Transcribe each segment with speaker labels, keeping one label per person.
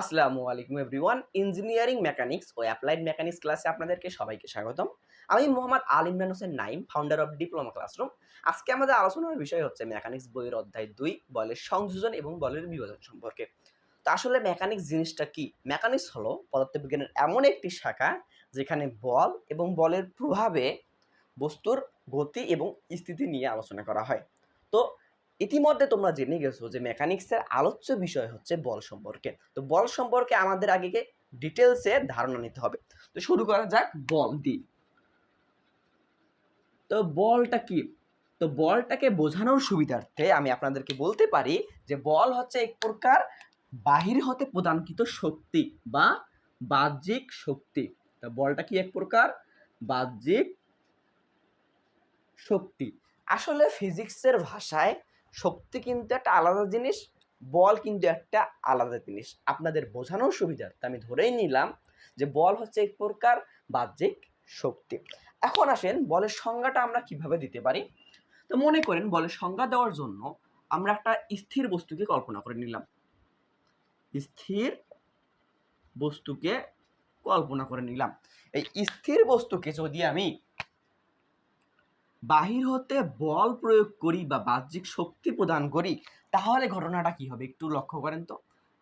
Speaker 1: আসসালামু আলাইকুম everyone. Engineering mechanics ও অ্যাপ্লাইড মেকানিক্স ক্লাসে আপনাদেরকে সবাইকে স্বাগতম। আমি Mohammad Al Imran Hossain Nayeem founder of diploma classroom আজকে আমাদের আলোচনার বিষয় হচ্ছে মেকানিক্স বইয়ের অধ্যায় দুই, বলের সংযোজন এবং বলের বিভাজন সম্পর্কে। তো আসলে মেকানিক্স জিনিসটা কি? মেকানিক্স হলো পদার্থবিজ্ঞানের এমন একটি শাখা যেখানে বল এবং বলের প্রভাবে বস্তুর গতি এবং স্থিতি নিয়ে আলোচনা করা হয়। তো ইতিমধ্যে তোমরা জেনে গেছো যে মেকানিক্সের আলোচ্য বিষয় হচ্ছে বল সম্পর্কে। তো বল সম্পর্কে আমাদের আগে ডিটেলসে ধারণা নিতে হবে। তো শুরু করা যাক বল দিয়ে। তো বলটা কি? তো বলটাকে বোঝানোর সুবিধার্থে আমি আপনাদেরকে বলতে পারি যে বল হচ্ছে এক প্রকার বাহির হতে প্রদানকৃত শক্তি বা বাহ্যিক শক্তি। তা বলটা কি এক প্রকার? বাহ্যিক শক্তি। আসলে ফিজিক্সের ভাষায় শক্তি কিন্তু একটা আলাদা জিনিস, বল কিন্তু একটা আলাদা জিনিস। আপনাদের বোঝানোর সুবিধার্থে আমি ধরেই নিলাম যে বল হচ্ছে এক প্রকার বাহ্যিক শক্তি। এখন আসেন বলের সংজ্ঞাটা আমরা কীভাবে দিতে পারি? তো মনে করেন বলের সংজ্ঞা দেওয়ার জন্য আমরা একটা স্থির বস্তুকে কল্পনা করে নিলাম। স্থির বস্তুকে কল্পনা করে নিলাম। এই স্থির বস্তুকে যদি আমি বাহির হতে বল প্রয়োগ করি বা বাহ্যিক শক্তি প্রদান করি, তাহলে ঘটনাটা কি হবে? একটু লক্ষ্য করেন তো।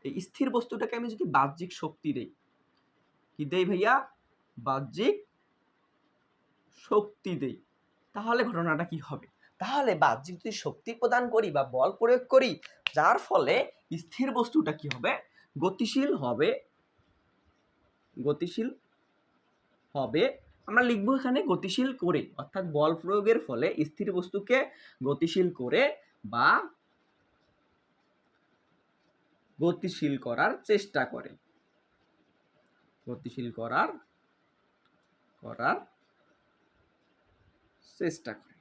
Speaker 1: এই স্থির বস্তুটাকে আমি যদি বাহ্যিক শক্তি দেই, কি দেই ভাইয়া? বাহ্যিক শক্তি দেই, তাহলে ঘটনাটা কি হবে? তাহলে বাহ্যিক যদি শক্তি প্রদান করি বা বল প্রয়োগ করি, যার ফলে স্থির বস্তুটা কি হবে? গতিশীল হবে গতিশীল হবে আমরা লিখব এখানে গতিশীল করে, অর্থাৎ বল প্রয়োগের ফলে স্থির বস্তুকে গতিশীল করে বা গতিশীল করার চেষ্টা করে। গতিশীল করার করার চেষ্টা করে।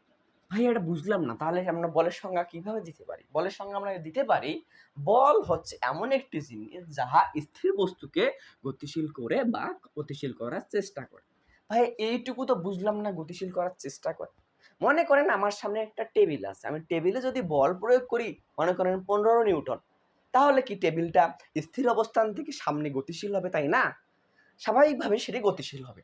Speaker 1: ভাই, এটা বুঝলাম না। তাহলে আমরা বলের সংজ্ঞা কীভাবে দিতে পারি? বলের সংজ্ঞা আমরা দিতে পারি, বল হচ্ছে এমন একটি জিনিস যাহা স্থির বস্তুকে গতিশীল করে বা গতিশীল করার চেষ্টা করে। ভাই, এইটুকু তো বুঝলাম না, গতিশীল করার চেষ্টা করে। মনে করেন আমার সামনে একটা টেবিল আছে। আমি টেবিলে যদি বল প্রয়োগ করি, মনে করেন পনেরো নিউটন, তাহলে কি টেবিলটা স্থির অবস্থান থেকে সামনে গতিশীল হবে, তাই না? স্বাভাবিকভাবে সেটি গতিশীল হবে।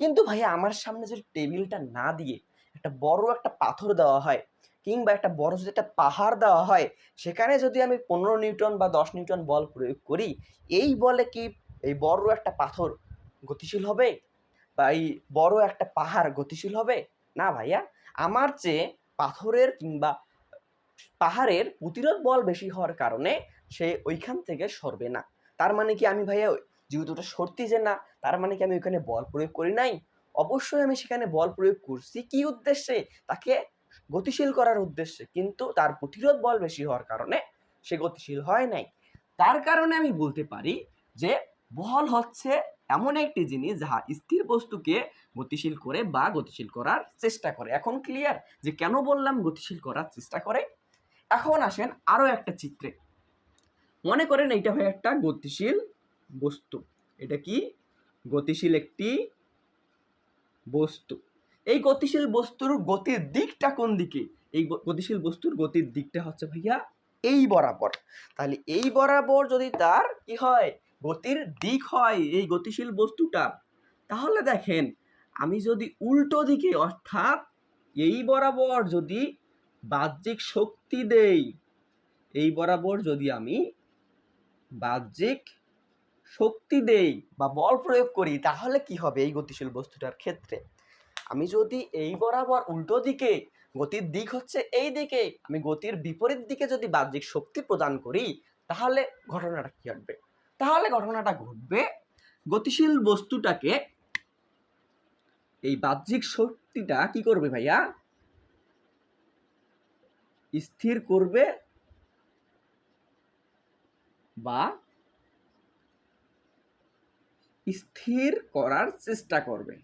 Speaker 1: কিন্তু ভাই, আমার সামনে যদি টেবিলটা না দিয়ে একটা বড় একটা পাথর দেওয়া হয়, কিংবা একটা বড় যদি একটা পাহাড় দেওয়া হয়, সেখানে যদি আমি পনেরো নিউটন বা দশ নিউটন বল প্রয়োগ করি, এই বলে কি এই বড় একটা পাথর গতিশীল হবে? এই বড় একটা পাহাড় গতিশীল হবে? না ভাইয়া, আমার চেয়ে পাথরের কিংবা পাহাড়ের প্রতিরোধ বল বেশি হওয়ার কারণে সে ওইখান থেকে সরবে না। তার মানে কি আমি ভাইয়া যেহেতু ওটা সরতি যে না, তার মানে কি আমি ওইখানে বল প্রয়োগ করি নাই? অবশ্যই আমি সেখানে বল প্রয়োগ করছি। কি উদ্দেশ্যে? তাকে গতিশীল করার উদ্দেশ্যে। কিন্তু তার প্রতিরোধ বল বেশি হওয়ার কারণে সে গতিশীল হয় নাই। তার কারণে আমি বলতে পারি যে বল হচ্ছে এমন একটি জিনিস যাহা স্থির বস্তুকে গতিশীল করে বা গতিশীল করার চেষ্টা করে। এখন ক্লিয়ার যে কেন বললাম গতিশীল করার চেষ্টা করে? এখন আসেন আরও একটা চিত্রে। মনে করেন এইটা হয় একটা গতিশীল বস্তু। এটা কি? গতিশীল একটি বস্তু। এই গতিশীল বস্তুর গতির দিকটা কোন দিকে? এই গতিশীল বস্তুর গতির দিকটা হচ্ছে ভাইয়া এই বরাবর। তাহলে এই বরাবর যদি তার কি হয়? গতির দিক হয় এই গতিশীল বস্তুটা, তাহলে দেখেন আমি যদি উল্টো দিকে, অর্থাৎ এই বরাবর যদি বাহ্যিক শক্তি দেই, এই বরাবর যদি আমি বাহ্যিক শক্তি দেই বা বল প্রয়োগ করি, তাহলে কি হবে এই গতিশীল বস্তুটার ক্ষেত্রে? আমি যদি এই বরাবর উল্টো দিকে, গতির দিক হচ্ছে এই দিকে, আমি গতির বিপরীত দিকে যদি বাহ্যিক শক্তি প্রদান করি, তাহলে ঘটনাটা কি ঘটবে? তাহলে ঘটনাটা ঘটবে। গতিশীল বস্তুটাকে এই বাহ্যিক শক্তিটা কি করবে ভাইয়া? স্থির করবে বা স্থির করার চেষ্টা করবে।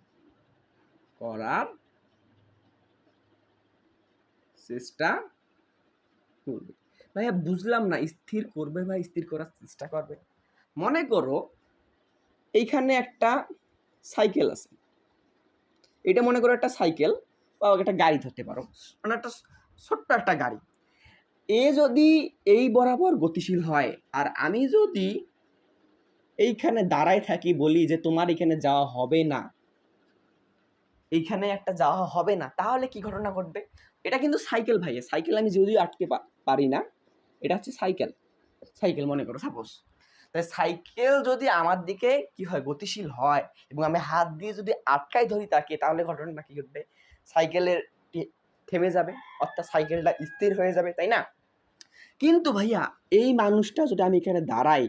Speaker 1: করার চেষ্টা করবে। ভাইয়া, বুঝলাম না, স্থির করবে বা স্থির করার চেষ্টা করবে। মনে করো এইখানে একটা সাইকেল আছে। এটা মনে করো একটা সাইকেল বা একটা গাড়ি ধরতে পারো। মানে একটা ছোট্ট একটা গাড়ি। এ যদি এই বরাবর গতিশীল হয় আর আমি যদি এইখানে দাঁড়ায় থাকি বলি যে তোমার এখানে যাওয়া হবে না, এইখানে একটা যাওয়া হবে না, তাহলে কি ঘটনা ঘটবে? এটা কিন্তু সাইকেল ভাইয়া, সাইকেল আমি যদিও আটকে পারি না, এটা হচ্ছে সাইকেল। সাইকেল মনে করো সাপোজ তাই সাইকেল যদি আমার দিকে কি হয়, গতিশীল হয় এবং আমি হাত দিয়ে যদি আটকাই ধরি তাকে, তাহলে ঘটনাটা কি ঘটবে? সাইকেলের থেমে যাবে, অর্থাৎ সাইকেলটা স্থির হয়ে যাবে, তাই না? কিন্তু ভাইয়া, এই মানুষটা যদি আমি এখানে দাঁড়াই,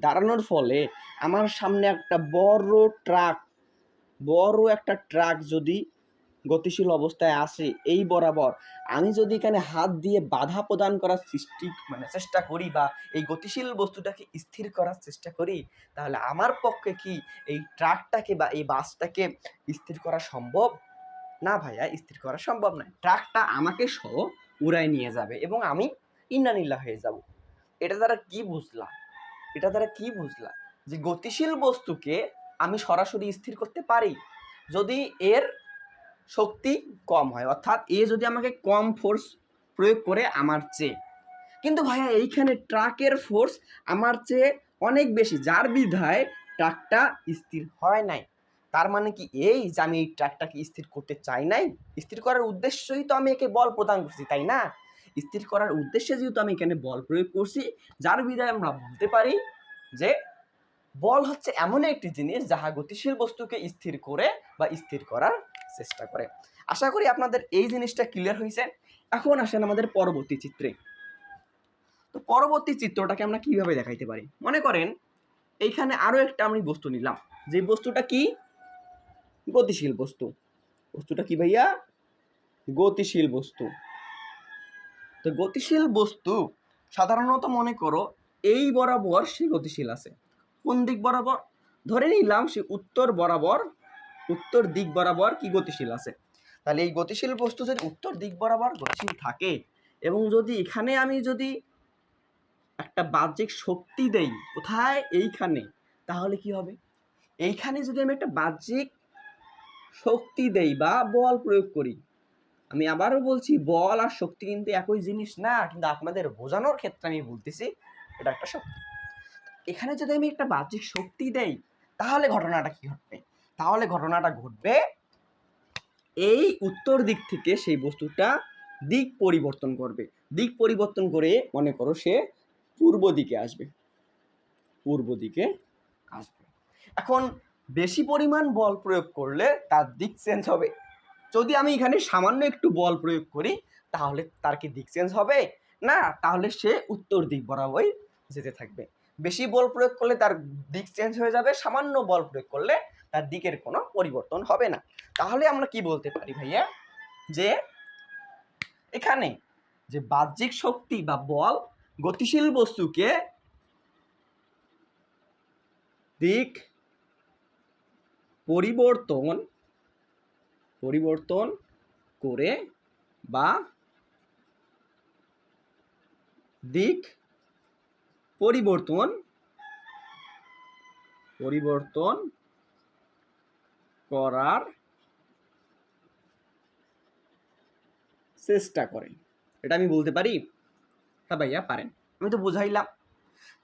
Speaker 1: দাঁড়ানোর ফলে আমার সামনে একটা বড় ট্রাক, বড় একটা ট্রাক যদি গতিশীল অবস্থায় আসে এই বরাবর। আমি যদি এখানে হাত দিয়ে বাধা প্রদান করার সৃষ্টি মানে চেষ্টা করি বা এই গতিশীল বস্তুটাকে স্থির করার চেষ্টা করি, তাহলে আমার পক্ষে কি এই ট্রাকটাকে বা এই বাসটাকে স্থির করা সম্ভব? না ভাইয়া, স্থির করা সম্ভব নয়। ট্রাকটা আমাকে সহ উড়ায় নিয়ে যাবে এবং আমি ইন্নানিল্লা হয়ে যাব। এটা দ্বারা কি বুঝলাম? এটা দ্বারা কি বুঝলাম? যে গতিশীল বস্তুকে আমি সরাসরি স্থির করতে পারি। যদি এর শক্তি কম হয়। অর্থাৎ এ যদি আমাকে কম ফোর্স প্রয়োগ করে আমার চেয়ে। কিন্তু ভাইয়া, এইখানে ট্রাকের ফোর্স আমার চেয়ে অনেক বেশি। যার বিধায় ট্রাকটা স্থির হয় নাই। তার মানে কি এই যে আমি এই ট্রাকটাকে স্থির করতে চাই নাই? স্থির করার উদ্দেশ্যই তো আমি একে বল প্রদান করছি, তাই না? স্থির করার উদ্দেশ্যে যেহেতু আমি এখানে বল প্রয়োগ করছি, যার বিধায় আমরা বলতে পারি যে বল হচ্ছে এমন একটি জিনিস যাহা গতিশীল বস্তুকে স্থির করে বা স্থির করার চেষ্টা করে। আশা করি আপনাদের এই জিনিসটা ক্লিয়ার হয়েছে এখন আসেন আমাদের পরবর্তী চিত্রে। তো পরবর্তী চিত্রটাকে আমরা কীভাবে দেখাইতে পারি? মনে করেন, এইখানে আরও একটা আমি বস্তু নিলাম। যে বস্তুটা কি? গতিশীল বস্তু। বস্তুটা কি ভাইয়া? গতিশীল বস্তু। তো গতিশীল বস্তু, সাধারণত মনে করো, এই বরাবর সে গতিশীল আছে। কোন দিক বরাবর? ধরে নিলাম সে উত্তর বরাবর উত্তর দিক বরাবর কি গতিশীল আছে? তাহলে এই গতিশীল বস্তু যদি উত্তর দিক বরাবর গতিশীল থাকে এবং যদি এখানে আমি যদি একটা বাহ্যিক শক্তি দেই কোথায়? এইখানে। তাহলে কি হবে? এইখানে যদি আমি একটা বাহ্যিক শক্তি দেই বা বল প্রয়োগ করি, আমি আবারও বলছি বল আর শক্তি কিন্তু একই জিনিস না, কিন্তু আপনাদের বোঝানোর ক্ষেত্রে আমি বলতেছি এটা একটা শক্তি। এখানে যদি আমি একটা বাহ্যিক শক্তি দেই, তাহলে ঘটনাটা কি ঘটবে? তাহলে ঘটনাটা ঘটবে। এই উত্তর দিক থেকে সেই বস্তুটা দিক পরিবর্তন করবে। দিক পরিবর্তন করে মনে করো সে পূর্ব দিকে আসবে। পূর্ব দিকে আসবে। এখন বেশি পরিমাণ বল প্রয়োগ করলে তার দিক চেঞ্জ হবে। যদি আমি এখানে সামান্য একটু বল প্রয়োগ করি, তাহলে তার কি দিক চেঞ্জ হবে? না, তাহলে সে উত্তর দিক বরাবরই যেতে থাকবে। বেশি বল প্রয়োগ করলে তার দিক চেঞ্জ হয়ে যাবে। সামান্য বল প্রয়োগ করলে তার দিকের কোনো পরিবর্তন হবে না। তাহলে আমরা কি বলতে পারি ভাইয়া? যে এখানে যে বাহ্যিক শক্তি বা বল গতিশীল বস্তুকে দিক পরিবর্তন পরিবর্তন করে বা দিক পরিবর্তন পরিবর্তন করার চেষ্টা করেন। এটা আমি বলতে পারি? হ্যাঁ ভাইয়া পারেন। আমি তো বুঝাইলাম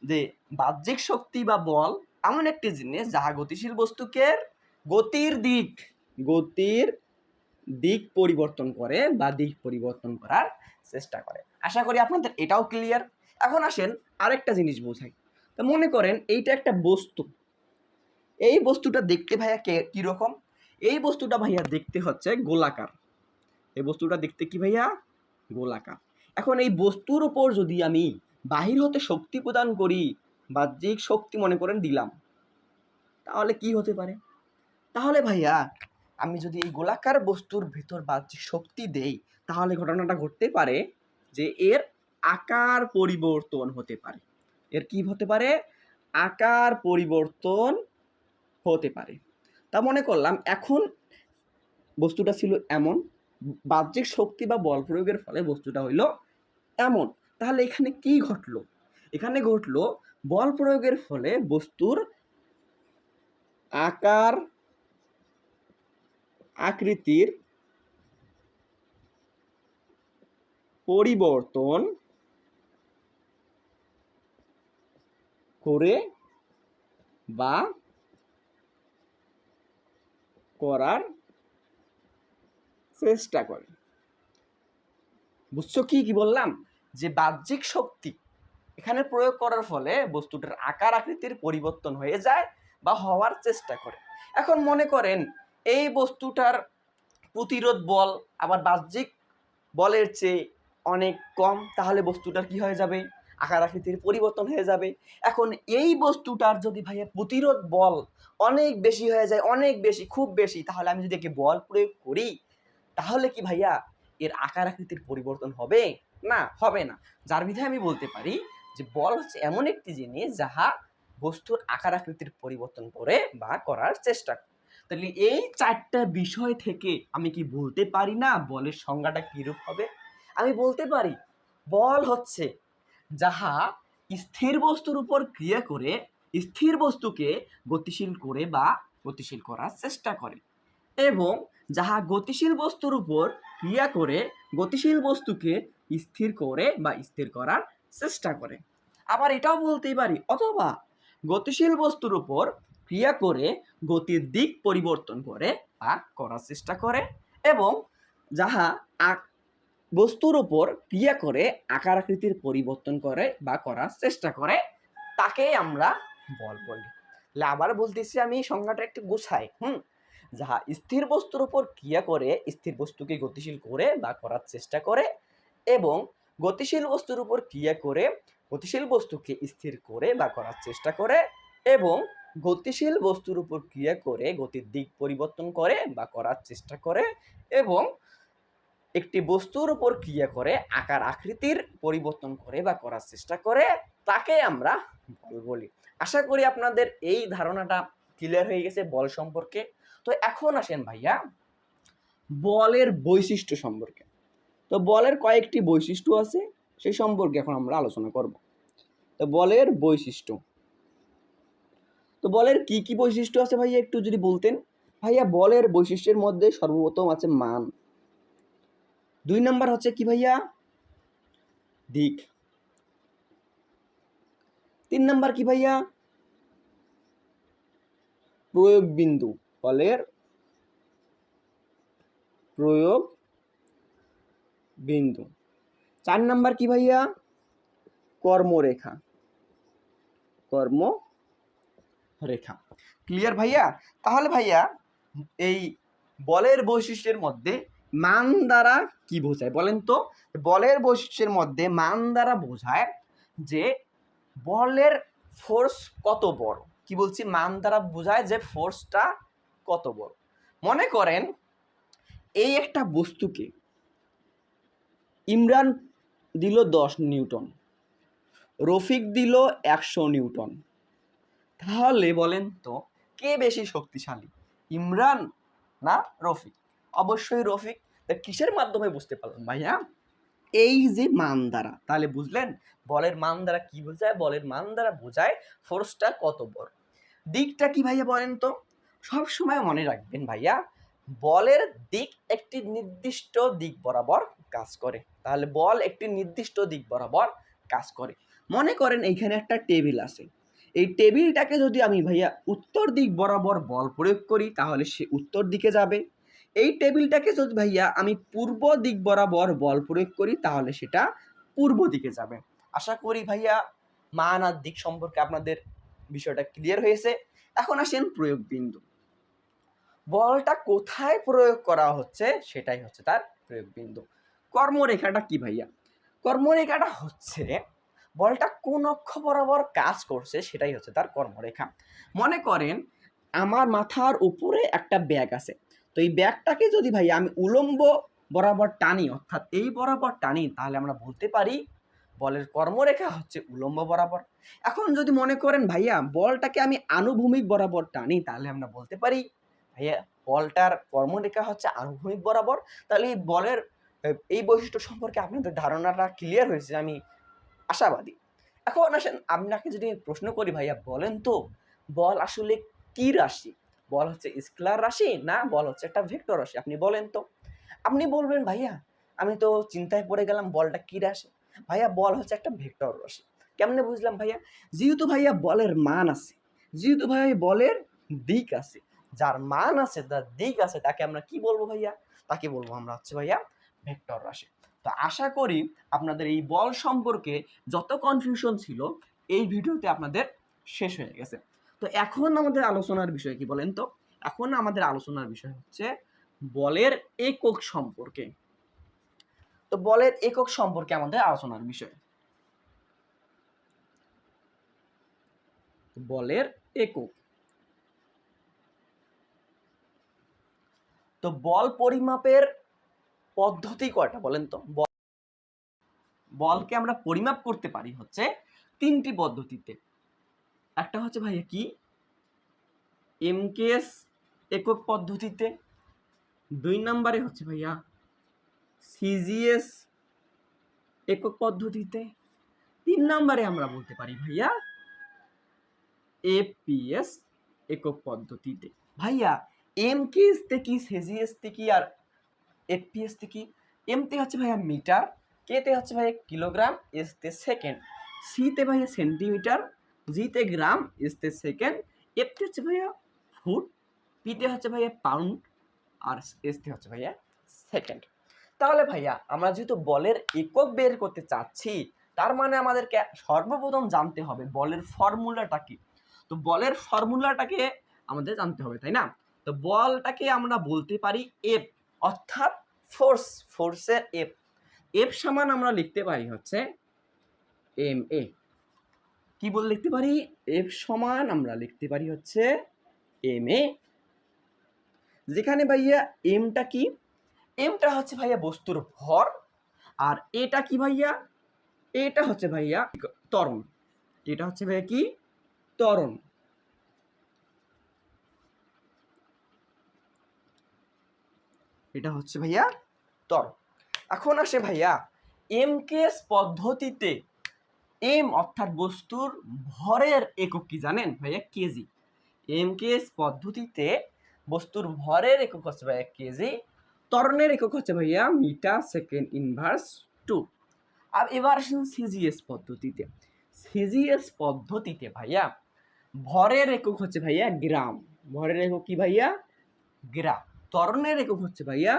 Speaker 1: যে বাহ্যিক শক্তি বা বল এমন একটি জিনিস যাহা গতিশীল বস্তুকে গতির দিক গতির দিক পরিবর্তন করে বা দিক পরিবর্তন করার চেষ্টা করে। আশা করি আপনাদের এটাও ক্লিয়ার এখন আসেন আরেকটা জিনিস বোঝাই। তো মনে করেন এইটা একটা বস্তু। এই বস্তুটা দেখতে ভাইয়া কে কীরকম এই বস্তুটা ভাইয়া দেখতে হচ্ছে গোলাকার। এই বস্তুটা দেখতে কি ভাইয়া? গোলাকার। এখন এই বস্তুর উপর যদি আমি বাহির হতে শক্তি প্রদান করি বাহ্যিক শক্তি মনে করেন দিলাম, তাহলে কি হতে পারে? তাহলে ভাইয়া, আমি যদি এই গোলাকার বস্তুর ভেতর বাহ্যিক শক্তি দেই, তাহলে ঘটনাটা ঘটতে পারে যে এর আকার পরিবর্তন হতে পারে। এর কি হতে পারে? আকার পরিবর্তন হতে পারে। তা মনে করলাম, এখন বস্তুটা ছিল এমন, বাহ্যিক শক্তি বা বল প্রয়োগের ফলে বস্তুটা হইল এমন। তাহলে এখানে কি ঘটলো? এখানে ঘটলো বল প্রয়োগের ফলে বস্তুর আকার, আকৃতির পরিবর্তন করে বা করার চেষ্টা করে। বুঝছ কি কি বললাম? যে বাহ্যিক শক্তি এখানে প্রয়োগ করার ফলে বস্তুটার আকার আকৃতির পরিবর্তন হয়ে যায় বা হওয়ার চেষ্টা করে। এখন মনে করেন এই বস্তুটার প্রতিরোধ বল আবার বাহ্যিক বলের চেয়ে অনেক কম, তাহলে বস্তুটার কি হয়ে যাবে? আকার আকৃতির পরিবর্তন হয়ে যাবে। এখন এই বস্তুটার যদি ভাইয়া প্রতিরোধ বল অনেক বেশি হয়ে যায়, অনেক বেশি, খুব বেশি, তাহলে আমি যদি একে বল প্রয়োগ করি, তাহলে কি ভাইয়া এর আকার আকৃতির পরিবর্তন হবে? না হবে না। যার বিধায় আমি বলতে পারি যে বল হচ্ছে এমন একটি জিনিস যাহা বস্তুর আকার আকৃতির পরিবর্তন করে বা করার চেষ্টা করে। তাহলে এই চারটা বিষয় থেকে আমি কি বলতে পারি না বলের সংজ্ঞাটা কিরূপ হবে? আমি বলতে পারি, বল হচ্ছে যাহা স্থির বস্তুর উপর ক্রিয়া করে, স্থির বস্তুকে গতিশীল করে বা গতিশীল করার চেষ্টা করে। এবং যাহা গতিশীল বস্তুর উপর ক্রিয়া করে, গতিশীল বস্তুকে স্থির করে বা স্থির করার চেষ্টা করে। আবার এটাও বলতেই পারি, অথবা গতিশীল বস্তুর উপর ক্রিয়া করে গতির দিক পরিবর্তন করে বা করার চেষ্টা করে, এবং যাহা বস্তুর উপর ক্রিয়া করে আকার আকৃতির পরিবর্তন করে বা করার চেষ্টা করে, তাকেই আমরা বল বলি। আবার বলতেছি আমি সংজ্ঞাটা একটু গোছাই, হুম? যাহা স্থির বস্তুর উপর ক্রিয়া করে, স্থির বস্তুকে গতিশীল করে বা করার চেষ্টা করে এবং গতিশীল বস্তুর উপর ক্রিয়া করে, গতিশীল বস্তুকে স্থির করে বা করার চেষ্টা করে এবং গতিশীল বস্তুর উপর ক্রিয়া করে, গতির দিক পরিবর্তন করে বা করার চেষ্টা করে এবং একটি বস্তুর উপর ক্রিয়া করে, আকার আকৃতির পরিবর্তন করে বা করার চেষ্টা করে, তাকে আমরা বল বলি। আশা করি আপনাদের এই ধারণাটা ক্লিয়ার হয়ে গেছে বল সম্পর্কে। তো এখন আসেন ভাইয়া, বলের বৈশিষ্ট্য সম্পর্কে। তো বলের কয়েকটি বৈশিষ্ট্য আছে, সেই সম্পর্কে এখন আমরা আলোচনা করব। তো বলের বৈশিষ্ট্য। তো বলের কি কি বৈশিষ্ট্য আছে ভাইয়া, একটু যদি বলতেন। ভাইয়া, বলের বৈশিষ্ট্যের মধ্যে সর্বপ্রথম আছে মান। দুই নাম্বার হচ্ছে কি ভাইয়া? দিক। তিন নাম্বার কি ভাইয়া? প্রয়োগ বিন্দু বলের প্রয়োগ বিন্দু চার নাম্বার কি ভাইয়া? কর্মরেখা। কর্ম রেখা ক্লিয়ার ভাইয়া? তাহলে ভাইয়া, এই বলের বৈশিষ্ট্যের মধ্যে মান দ্বারা কি বোঝায়? বলেন তো, বলের বৈশিষ্ট্যের মধ্যে মান দ্বারা বোঝায় যে বলের ফোর্স কত বড়। কি বলছি? মান দ্বারা বোঝায় যে ফোর্সটা কত বড়। মনে করেন, এই একটা বস্তুকে ইমরান দিল দশ নিউটন, রফিক দিল একশো নিউটন। তাহলে বলেন তো, কে বেশি শক্তিশালী, ইমরান না রফিক? অবশ্যই রফিক তা কিসের মাধ্যমে বুঝতে পারলাম ভাইয়া? এই যে মান দ্বারা তাহলে বুঝলেন বলের মান দ্বারা কি বোঝায়? বলের মান দ্বারা বোঝায় ফোর্সটা কত বড়? দিকটা কি ভাইয়া বলেন তো? সব সময় মনে রাখবেন ভাইয়া, বলের দিক একটি নির্দিষ্ট দিক বরাবর কাজ করে। তাহলে বল একটি নির্দিষ্ট দিক বরাবর কাজ করে। মনে করেন এইখানে একটা টেবিল আছে। এই টেবিলটাকে যদি আমি ভাইয়া উত্তর দিক বরাবর বল প্রয়োগ করি, তাহলে সে উত্তর দিকে যাবে। এই টেবিলটাকে যদি ভাইয়া আমি পূর্ব দিক বরাবর বল প্রয়োগ করি, তাহলে সেটা পূর্ব দিকে যাবে। আশা করি ভাইয়া মান আর দিক সম্পর্কে আপনাদের বিষয়টা ক্লিয়ার হয়েছে। এখন আসেন প্রয়োগ বিন্দু। বলটা কোথায় প্রয়োগ করা হচ্ছে, সেটাই হচ্ছে তার প্রয়োগ বিন্দু। কর্মরেখাটা কি ভাইয়া? কর্মরেখাটা হচ্ছে, বলটা কোন অক্ষ বরাবর কাজ করছে, সেটাই হচ্ছে তার কর্মরেখা। মনে করেন, আমার মাথার উপরে একটা ব্যাগ আছে। তো এই ব্যাগটাকে যদি ভাই আমি উলম্ব বরাবর টানি, অর্থাৎ এই বরাবর টানি, তাহলে আমরা বলতে পারি বলের কর্মরেখা হচ্ছে উলম্ব বরাবর। এখন যদি মনে করেন ভাইয়া বলটাকে আমি আনুভূমিক বরাবর টানি, তাহলে আমরা বলতে পারি ভাইয়া বলটার কর্মরেখা হচ্ছে আনুভূমিক বরাবর। তাহলে এই বলের, এই বৈশিষ্ট্য সম্পর্কে আপনাদের ধারণাটা ক্লিয়ার হয়েছে, আমি আশাবাদী। এখন আসেন, আপনাকে যদি প্রশ্ন করি ভাইয়া বলেন তো, বল আসলে কি রাশি? বল হচ্ছে স্কেলার রাশি না বল হচ্ছে একটা ভেক্টর রাশি? আপনি বলেন তো। আপনি বলবেন, ভাইয়া, আমি তো চিন্তায় পড়ে গেলাম বলটা কি রাশি? ভাইয়া, বল হচ্ছে একটা ভেক্টর রাশি। কেমনে বুঝলাম ভাইয়া? যেহেতু ভাইয়া বলের মান আছে, যেহেতু ভাইয়া বলের দিক আছে, যার মান আছে তার দিক আছে, তাকে আমরা কি বলব ভাইয়া? তাকে বলব আমরা হচ্ছে ভাইয়া ভেক্টর রাশি। তো আশা করি আপনাদের এই বল সম্পর্কে যত কনফিউশন ছিল, এই ভিডিওতে আপনাদের শেষ হয়ে গেছে। তো এখন আমাদের আলোচনার বিষয় কি বলেন তো? এখন আমাদের আলোচনার বিষয় হচ্ছে বলের একক সম্পর্কে। তো বলের একক সম্পর্কে আমাদের আলোচনার বিষয়। বলের একক। তো বল পরিমাপের পদ্ধতি কয়টা বলেন তো? বল- বলকে আমরা পরিমাপ করতে পারি হচ্ছে তিনটি পদ্ধতিতে। একটা হচ্ছে ভাইয়া কি? এমকেএস একক পদ্ধতিতে। দুই নম্বরে হচ্ছে ভাইয়া সিজিএস একক পদ্ধতিতে। তিন নম্বরে আমরা বলতে পারি ভাইয়া এপিএস একক পদ্ধতিতে। ভাইয়া, এমকেএস থেকে সিজিএস থেকে আর এপিএস থেকে এমতে হচ্ছে ভাইয়া মিটার কেতে হচ্ছে ভাইয়া কিলোগ্রাম এসতে সেকেন্ড। সিতে ভাইয়া সেন্টিমিটার জিতে গ্রাম এসতে সেকেন্ড এফতে হচ্ছে ভাইয়া ফুট পিতে হচ্ছে ভাইয়া পাউন্ড আর এসতে হচ্ছে ভাইয়া সেকেন্ড তাহলে ভাইয়া, আমরা যেহেতু বলের একক বের করতে চাচ্ছি, তার মানে আমাদেরকে সর্বপ্রথম জানতে হবে বলের ফর্মুলাটা কি। তো বলের ফর্মুলাটাকে আমাদের জানতে হবে, তাই না? তো বলটাকে আমরা বলতে পারি এফ অর্থাৎ ফোর্স ফোর্সের এফ এফ সমান আমরা লিখতে পারি হচ্ছে এম এ কি বলে লিখতে পারি? এফ সমান আমরা লিখতে পারি হচ্ছে এম এ যেখানে ভাইয়া এমটা কি? এমটা হচ্ছে ভাইয়া বস্তুর ভর, আর এটা কি ভাইয়া? এটা হচ্ছে ভাইয়া তরণ এটা হচ্ছে ভাইয়া কি? তরণ এটা হচ্ছে ভাইয়া তরণ এখন আসে ভাইয়া এম কেস পদ্ধতিতে এম অর্থাৎ বস্তুর ভরের একক কি জানেন ভাইয়া? কেজি এম কেস পদ্ধতিতে বস্তুর ভরের একক হচ্ছে ভাইয়া কেজি ত্বরণের একক হচ্ছে ভাইয়া মিটার, সেকেন্ড ইনভার্স টু আর এবার আসুন সিজিএস পদ্ধতিতে। সিজিএস পদ্ধতিতে ভাইয়া ভরের একক হচ্ছে ভাইয়া গ্রাম ভরের একক কি ভাইয়া? গ্রাম ত্বরণের একক হচ্ছে ভাইয়া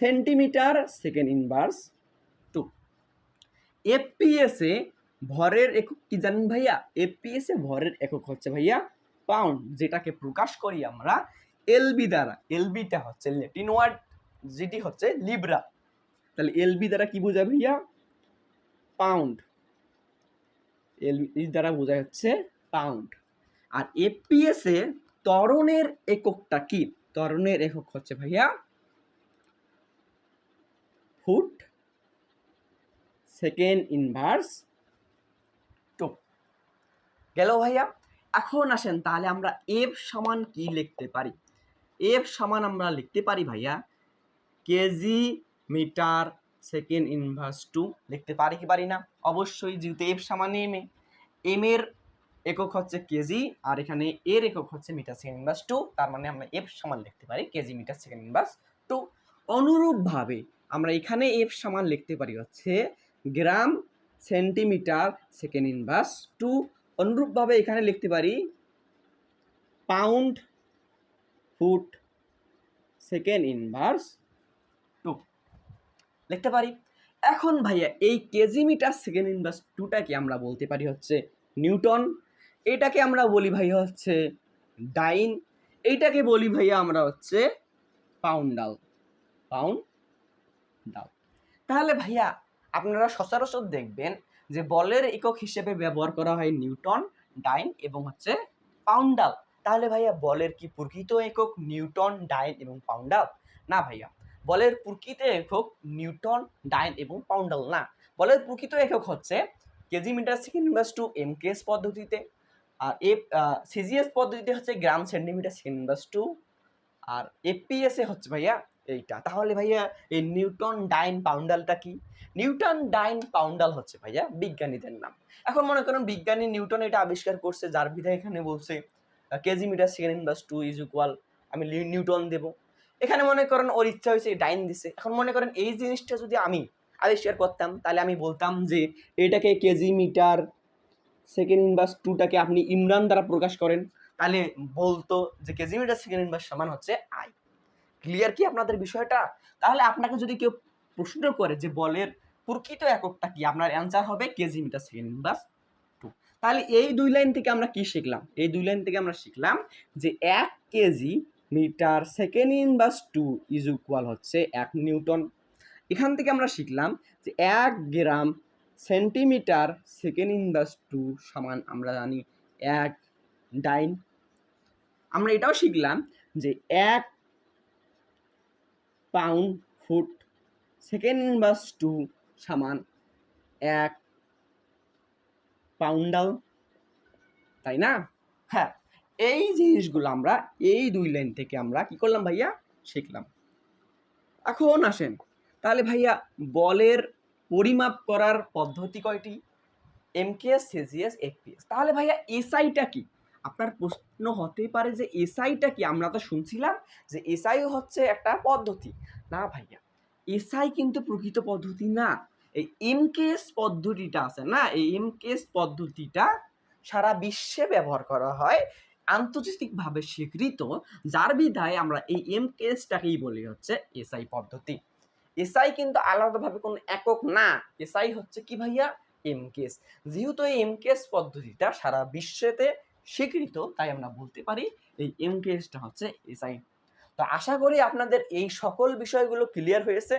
Speaker 1: সেন্টিমিটার সেকেন্ড ইনভার্স এফপিএসে ভরের একক কি জানেন ভাইয়া? এফপিএসে ভরের একক হচ্ছে ভাইয়া পাউন্ড যেটাকে প্রকাশ করি আমরা এলবি দ্বারা। এলবিটা হচ্ছে ল্যাটিন ওয়ার্ড যেটি হচ্ছে লিব্রা তাহলে এলবি দ্বারা কি বোঝায় ভাইয়া? পাউন্ড এলবি দ্বারা বোঝায় হচ্ছে পাউন্ড আর এফপিএসে ত্বরণের এককটা কি? ত্বরণের একক হচ্ছে ভাইয়া ফুট সেকেন্ড ইনভার্স টু গেল ভাইয়া। এখন আসেন তাহলে আমরা এফ সমান কি লিখতে পারি? এফ সমান আমরা লিখতে পারি ভাইয়া, KG metre second inverse two লিখতে পারি কি পারি না? অবশ্যই যেহেতু এফ সমান এম এ। এম এর একক হচ্ছে কেজি, আর এখানে এর একক হচ্ছে মিটার সেকেন্ড ইনভার্স টু তার মানে আমরা এফ সমান লিখতে পারি KG metre second inverse two অনুরূপভাবে আমরা এখানে এফ সমান লিখতে পারি হচ্ছে gram centimetre second inverse two, অনুরূপভাবে এখানে লিখতে পারি pound foot second inverse two. লিখতে পারি। এখন ভাইয়া, এই কেজি মিটার সেকেন্ড ইনভার্স টুটাকে আমরা বলতে পারি হচ্ছে নিউটন? এটাকে আমরা বলি ভাইয়া হচ্ছে ডাইন। এইটাকে বলি ভাইয়া আমরা হচ্ছে পাউন্ডাল। পাউন্ড ডাল তাহলে ভাইয়া আপনারা সচরাচর দেখবেন যে বলের একক হিসেবে ব্যবহার করা হয় নিউটন, ডাইন এবং হচ্ছে পাউন্ডাল। তাহলে ভাইয়া, বলের কি প্রকৃত একক নিউটন, ডাইন এবং পাউন্ডাল? না ভাইয়া, বলের প্রকৃত একক নিউটন, ডাইন এবং পাউন্ডাল না। বলের প্রকৃত একক হচ্ছে KG metre second inverse two M KS পদ্ধতিতে, আর এফ সিজিএস পদ্ধতিতে হচ্ছে gram centimetre second inverse two, আর এপিএসে হচ্ছে ভাইয়া এইটা। তাহলে ভাইয়া, এই নিউটন ডাইন পাউন্ডালটা কি? নিউটন ডাইন পাউন্ডাল হচ্ছে ভাইয়া বিজ্ঞানীদের নাম। এখন মনে করেন বিজ্ঞানী নিউটন এটা আবিষ্কার করছে, যার বিধায় এখানে বলছে KG metre second inverse two is equal আমি নিউটন দেব। এখানে মনে করেন ওর ইচ্ছা হয়েছে ডাইন দিছে। এখন মনে করেন এই জিনিসটা যদি আমি আবিষ্কার করতাম, তাহলে আমি বলতাম যে, এটাকে কেজি মিটার সেকেন্ড ইনভার্স টুটাকে আপনি ইমরান দ্বারা প্রকাশ করেন, তাহলে বলতো যে কেজি মিটার সেকেন্ড ইনভার্স সমান হচ্ছে আই ক্লিয়ার কি আপনাদের বিষয়টা? তাহলে আপনাকে যদি কেউ প্রশ্ন করে যে বলের প্রকৃত এককটা কি, আপনার অ্যান্সার হবে KG metre second inverse two. তাহলে এই দুই লাইন থেকে আমরা কি শিখলাম? এই দুই লাইন থেকে আমরা শিখলাম যে এক KG metre second inverse two is equal হচ্ছে এক নিউটন। এখান থেকে আমরা শিখলাম যে এক gram centimetre second inverse two সমান আমরা জানি এক ডাইন। আমরা এটাও শিখলাম যে এক pound foot second inverse two সমান এক পাউন্ডাল তাই না? হ্যাঁ এই জিনিসগুলো আমরা, এই দুই লাইন থেকে আমরা কি করলাম ভাইয়া? শিখলাম। এখন আসেন, তাহলে ভাইয়া বলের পরিমাপ করার পদ্ধতি কয়টি? এমকেএস সিজিএস এফপিএস তাহলে ভাইয়া এসআইটা কি? আপনার প্রশ্ন হতে পারে যে এসআইটা কি? আমরা তো শুনছিলাম যে এসআই হচ্ছে একটা পদ্ধতি। না ভাইয়া, এসআই কিন্তু প্রকৃত পদ্ধতি না। এই এমকেএস পদ্ধতিটা আছে না? এই এমকেএস পদ্ধতিটা সারা বিশ্বে ব্যবহার করা হয় আন্তর্জাতিকভাবে স্বীকৃত, যার বিধায় আমরা এই এমকেএসটাকেই বলি হচ্ছে এসআই পদ্ধতি। এসআই কিন্তু আলাদাভাবে কোনো একক না। এসআই হচ্ছে কি ভাইয়া? এমকেএস। যেহেতু এই এমকেএস পদ্ধতিটা সারা বিশ্বেতে স্বীকৃত, তাই আমরা বলতে পারি এই এমকেএসটা হচ্ছে এসআই তো আশা করি আপনাদের এই সকল বিষয়গুলো ক্লিয়ার হয়েছে।